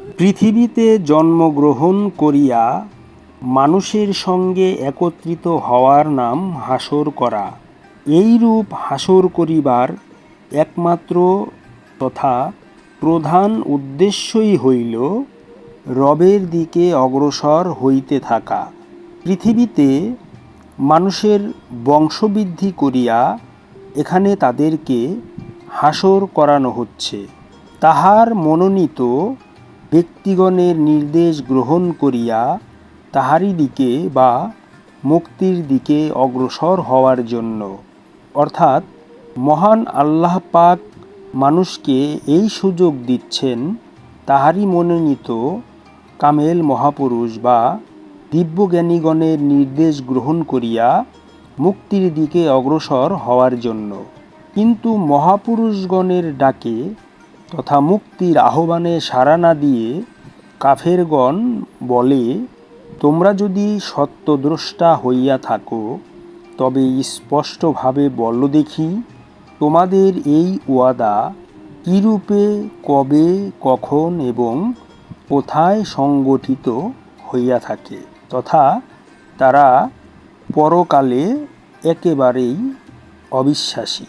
পৃথিবীতে জন্মগ্রহণ করিয়া মানুষের সঙ্গে একত্রিত হওয়ার নাম হাসর করা। এইরূপ হাসর করিবার একমাত্র তথা প্রধান উদ্দেশ্যই হইল রবের দিকে অগ্রসর হইতে থাকা। পৃথিবীতে মানুষের বংশবৃদ্ধি করিয়া এখানে তাদেরকে হাসর করানো হচ্ছে। তাহার মনোনীত ব্যক্তিগণের নির্দেশ গ্রহণ করিয়া তাহারই দিকে বা মুক্তির দিকে অগ্রসর হওয়ার জন্য। অর্থাৎ মহান আল্লাহ পাক মানুষকে এই সুযোগ দিচ্ছেন তাহারই মনোনীত কামেল মহাপুরুষ বা দিব্যজ্ঞানীগণের নির্দেশ গ্রহণ করিয়া মুক্তির দিকে অগ্রসর হওয়ার জন্য। কিন্তু মহাপুরুষগণের ডাকে তথা মুক্তির আহ্বানে সাড়া না দিয়ে কাফেরগণ বলে, তোমরা যদি সত্যদ্রষ্টা হইয়া থাকো, তবে স্পষ্টভাবে বলো দেখি, তোমাদের এই ওয়াদা কীরূপে, কবে, কখন এবং কোথায় সংগঠিত হইয়া থাকে? তথা তারা পরকালে একেবারেই অবিশ্বাসী।